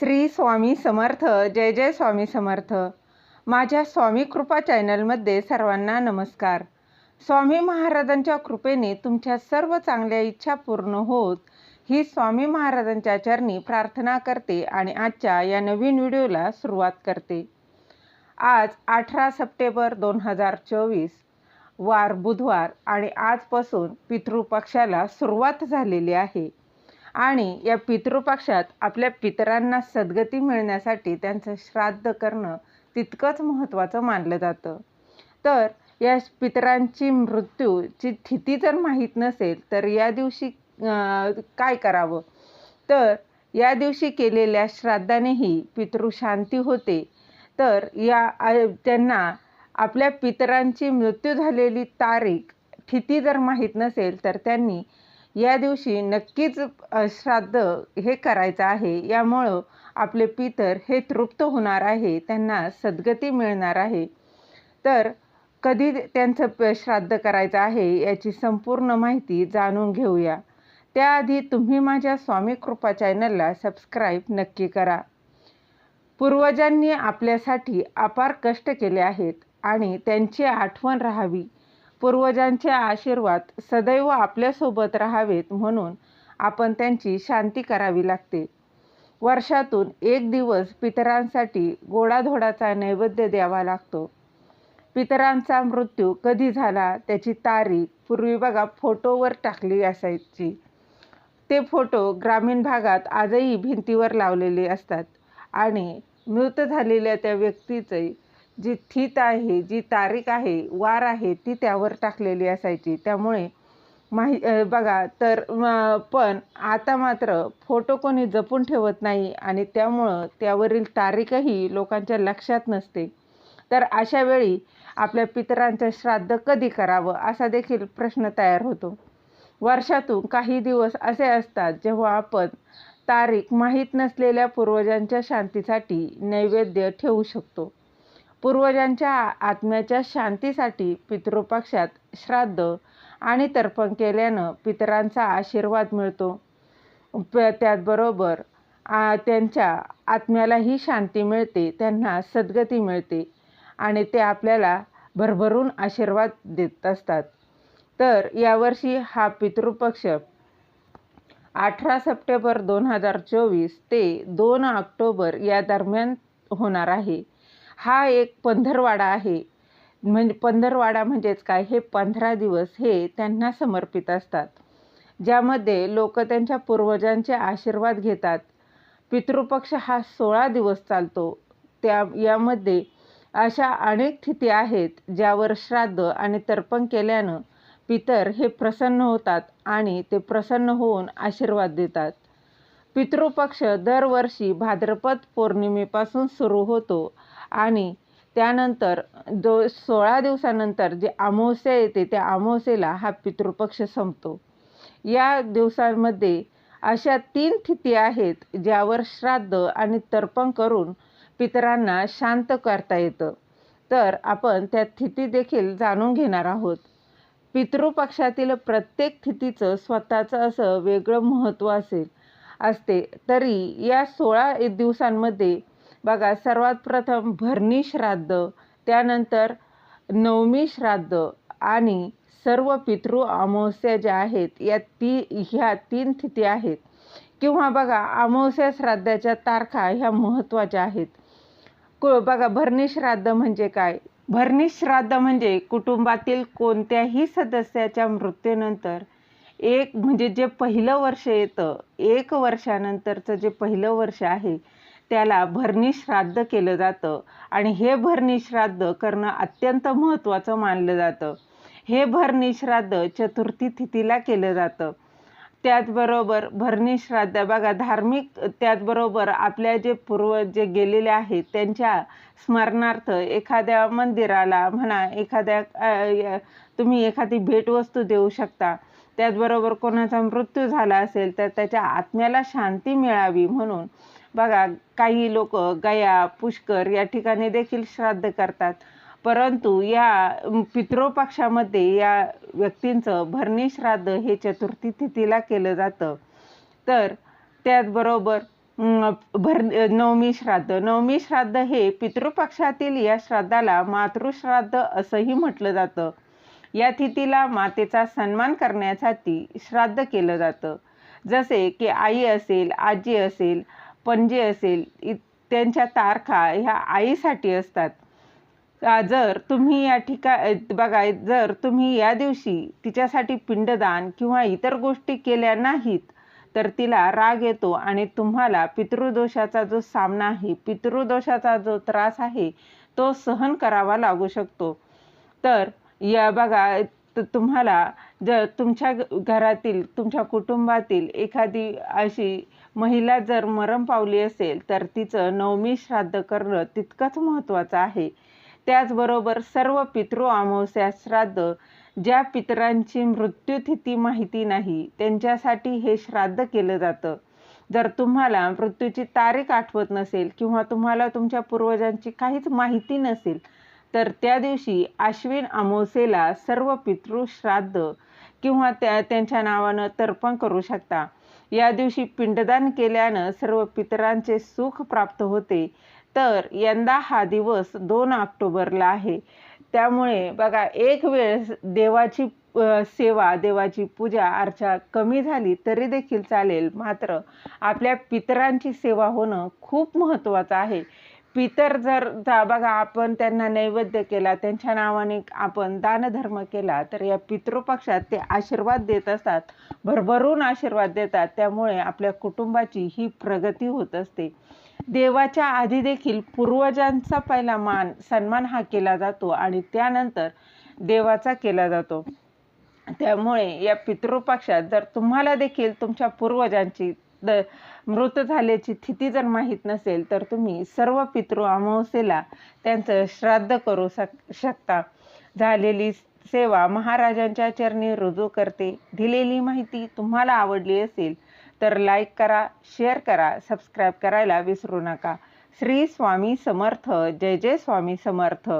श्री स्वामी समर्थ जय जय स्वामी समर्थ. माझ्या स्वामी कृपा चॅनलमध्ये सर्वांना नमस्कार. स्वामी महाराजांच्या कृपेने तुमच्या सर्व चांगल्या इच्छा पूर्ण होत ही स्वामी महाराजांच्या चरणी प्रार्थना करते आणि आजच्या या नवीन व्हिडिओला सुरुवात करते. आज अठरा सप्टेंबर दोन हजार चोवीस वार बुधवार आणि आजपासून पितृपक्षाला सुरुवात झालेली आहे. आणि या पितृपक्षात आपल्या पितरांना सद्गती मिळण्यासाठी त्यांचं श्राद्ध करणं तितकंच महत्त्वाचं मानलं जातं. तर या पितरांची मृत्यूची स्थिती जर माहीत नसेल तर या दिवशी काय करावं? तर या दिवशी केलेल्या श्राद्धानेही पितृशांती होते. तर या त्यांना आपल्या पितरांची मृत्यू झालेली तारीख स्थिती जर माहीत नसेल तर त्यांनी या दिवशी नक्कीच श्राद्ध हे करायचं आहे. यामुळं आपले पितर हे तृप्त होणार आहे. त्यांना सद्गती मिळणार आहे. तर कधी त्यांचं प- श्राद्ध करायचं आहे याची संपूर्ण माहिती जाणून घेऊया. त्याआधी तुम्ही माझ्या स्वामी कृपा चॅनलला सबस्क्राईब नक्की करा. पूर्वजांनी आपल्यासाठी अपार कष्ट केले आहेत आणि त्यांची आठवण राहावी. पूर्वजांचे आशीर्वाद सदैव आपल्यासोबत राहावेत म्हणून आपण त्यांची शांती करावी लागते. वर्षातून एक दिवस पितरांसाठी गोडाधोडाचा नैवेद्य द्यावा लागतो. पितरांचा मृत्यू कधी झाला त्याची तारीख पूर्वी बघा फोटोवर टाकली असायची. ते फोटो ग्रामीण भागात आजही भिंतीवर लावलेले असतात आणि मृत झालेल्या त्या व्यक्तीचे जी थित आहे जी तारीख आहे वार आहे ती त्यावर टाकलेली असायची. त्यामुळे माही बघा तर पण आता मात्र फोटो कोणी जपून ठेवत नाही आणि त्यामुळं त्यावरील तारीखही लोकांच्या लक्षात नसते. तर अशा वेळी आपल्या पितरांचं श्राद्ध कधी करावं असा देखील प्रश्न तयार होतो. वर्षातून काही दिवस असे असतात जेव्हा आपण तारीख माहीत नसलेल्या पूर्वजांच्या शांतीसाठी नैवेद्य ठेवू शकतो. पूर्वजांच्या आत्म्याच्या शांतीसाठी पितृपक्षात श्राद्ध आणि तर्पण केल्यानं पितरांचा आशीर्वाद मिळतो. प- त्याचबरोबर त्यांच्या आत्म्यालाही शांती मिळते त्यांना सद्गती मिळते आणि ते आपल्याला भरभरून आशीर्वाद देत असतात. तर यावर्षी हा पितृपक्ष अठरा सप्टेंबर दोन हजार चोवीस ते दोन ऑक्टोबर या दरम्यान होणार आहे. हा एक पंधरवाडा आहे. म्हणजे पंधरवाडा म्हणजेच काय? हे पंधरा दिवस हे त्यांना समर्पित असतात. ज्यामध्ये लोक त्यांच्या पूर्वजांचे आशीर्वाद घेतात. पितृपक्ष हा सोळा दिवस चालतो. त्या यामध्ये अशा अनेक स्थिती आहेत ज्यावर श्राद्ध आणि तर्पण केल्यानं पितर हे प्रसन्न होतात आणि ते प्रसन्न होऊन आशीर्वाद देतात. पितृपक्ष दरवर्षी भाद्रपद पौर्णिमेपासून सुरू होतो आणि त्यानंतर जो सोळा दिवसानंतर जे अमावस्या येते त्या अमावस्येला हा पितृपक्ष संपतो. या दिवसांमध्ये अशा तीन तिथी आहेत ज्यावर श्राद्ध आणि तर्पण करून पितरांना शांत करता येतं. तर आपण त्या तिथी देखील जाणून घेणार आहोत. पितृपक्षातील प्रत्येक तिथीचं स्वतःचं असं वेगळं महत्त्व असेल असते. तरी या सोळा दिवसांमध्ये बघा सर्वात प्रथम भरणी श्राद्ध त्यानंतर नवमी श्राद्ध आणि सर्व पितृ अमावस्या ज्या आहेत या ती ह्या तीन तिथी आहेत. किंवा बघा अमावस्या श्राद्धाच्या तारखा ह्या महत्त्वाच्या आहेत. को बघा भरणी श्राद्ध म्हणजे काय? भरणी श्राद्ध म्हणजे कुटुंबातील कोणत्याही सदस्याच्या मृत्यूनंतर एक म्हणजे जे पहिलं वर्ष येतं एक वर्षानंतरचं जे पहिलं वर्ष आहे त्याला भरणी श्राद्ध केलं जातं. आणि हे भरणी श्राद्ध करणं अत्यंत महत्त्वाचं मानलं जातं. हे भरणी श्राद्ध चतुर्थी तिथीला केलं जातं. त्याचबरोबर भरणी श्राद्ध बघा धार्मिक त्याचबरोबर आपल्या जे पूर्वज जे गेलेले आहेत त्यांच्या स्मरणार्थ एखाद्या मंदिराला म्हणा एखाद्या तुम्ही एखादी भेटवस्तू देऊ शकता. त्याचबरोबर कोणाचा मृत्यू झाला असेल तर त्याच्या आत्म्याला शांती मिळावी म्हणून. बघा काही लोक गया पुष्कर या ठिकाणी देखील श्राद्ध करतात. परंतु या पितृपक्षामध्ये या व्यक्तींचं भरणी श्राद्ध हे चतुर्थी तिथीला केलं जातं. तर त्याचबरोबर भर नवमी श्राद्ध. नवमी श्राद्ध हे पितृपक्षातील या श्राद्धाला मातृश्राद्ध असंही म्हटलं जातं. या तिथीला मातेचा सन्मान करण्यासाठी श्राद्ध केलं जातं. जसे की आई असेल आजी असेल पणजी असेल इ त्यांच्या तारखा ह्या आईसाठी असतात. जर तुम्ही या ठिका बघा जर तुम्ही या दिवशी तिच्यासाठी पिंडदान किंवा इतर गोष्टी केल्या नाहीत तर तिला राग येतो आणि तुम्हाला पितृदोषाचा जो सामना आहे पितृदोषाचा जो त्रास आहे तो सहन करावा लागू शकतो. तर या बघा तुम्हाला जर तुमच्या घरातील तुमच्या कुटुंबातील एखादी अशी महिला जर मरण पावली असेल तर तिचं नवमी श्राद्ध करणं तितकंच महत्त्वाचं आहे. त्याचबरोबर सर्व पितृ अमावस्या श्राद्ध ज्या पितरांची मृत्यूतिथी माहिती नाही त्यांच्यासाठी हे श्राद्ध केलं जातं. जर तुम्हाला मृत्यूची तारीख आठवत नसेल किंवा तुम्हाला तुमच्या पूर्वजांची काहीच माहिती नसेल तर त्या दिवशी आश्विन अमावस्येला सर्व पितृ श्राद्ध किंवा त्या त्यांच्या नावानं तर्पण करू शकता. या दिवशी पिंडदान केल्यानं सर्व पितरांचे सुख प्राप्त होते. तर यंदा हा दिवस दोन ऑक्टोबरला आहे. त्यामुळे बघा एक वेळेस देवाची सेवा देवाची पूजा अर्चा कमी झाली तरी देखील चालेल. मात्र आपल्या पितरांची सेवा होणं खूप महत्त्वाचं आहे. पितर जर जा- बघा आपण त्यांना नैवेद्य केला त्यांच्या नावाने आपण दानधर्म केला तर या पितृपक्षात ते आशीर्वाद देत असतात भरभरून आशीर्वाद देतात. त्यामुळे आपल्या कुटुंबाची ही प्रगती होत असते. देवाच्या आधी देखील पूर्वजांचा पहिला मान सन्मान हा केला जातो आणि त्यानंतर देवाचा केला जातो. त्यामुळे या पितृपक्षात जर तुम्हाला देखील तुमच्या पूर्वजांची द मृत झाल्याची स्थिती जर माहीत नसेल तर तुम्ही सर्व पितृ अमावस्येला त्यांचं श्राद्ध करू शक शकता. झालेली सेवा महाराजांच्या चरणी रुजू करते. दिलेली माहिती तुम्हाला आवडली असेल तर लाईक करा शेअर करा सबस्क्राईब करायला विसरू नका. श्री स्वामी समर्थ. जय जय स्वामी समर्थ.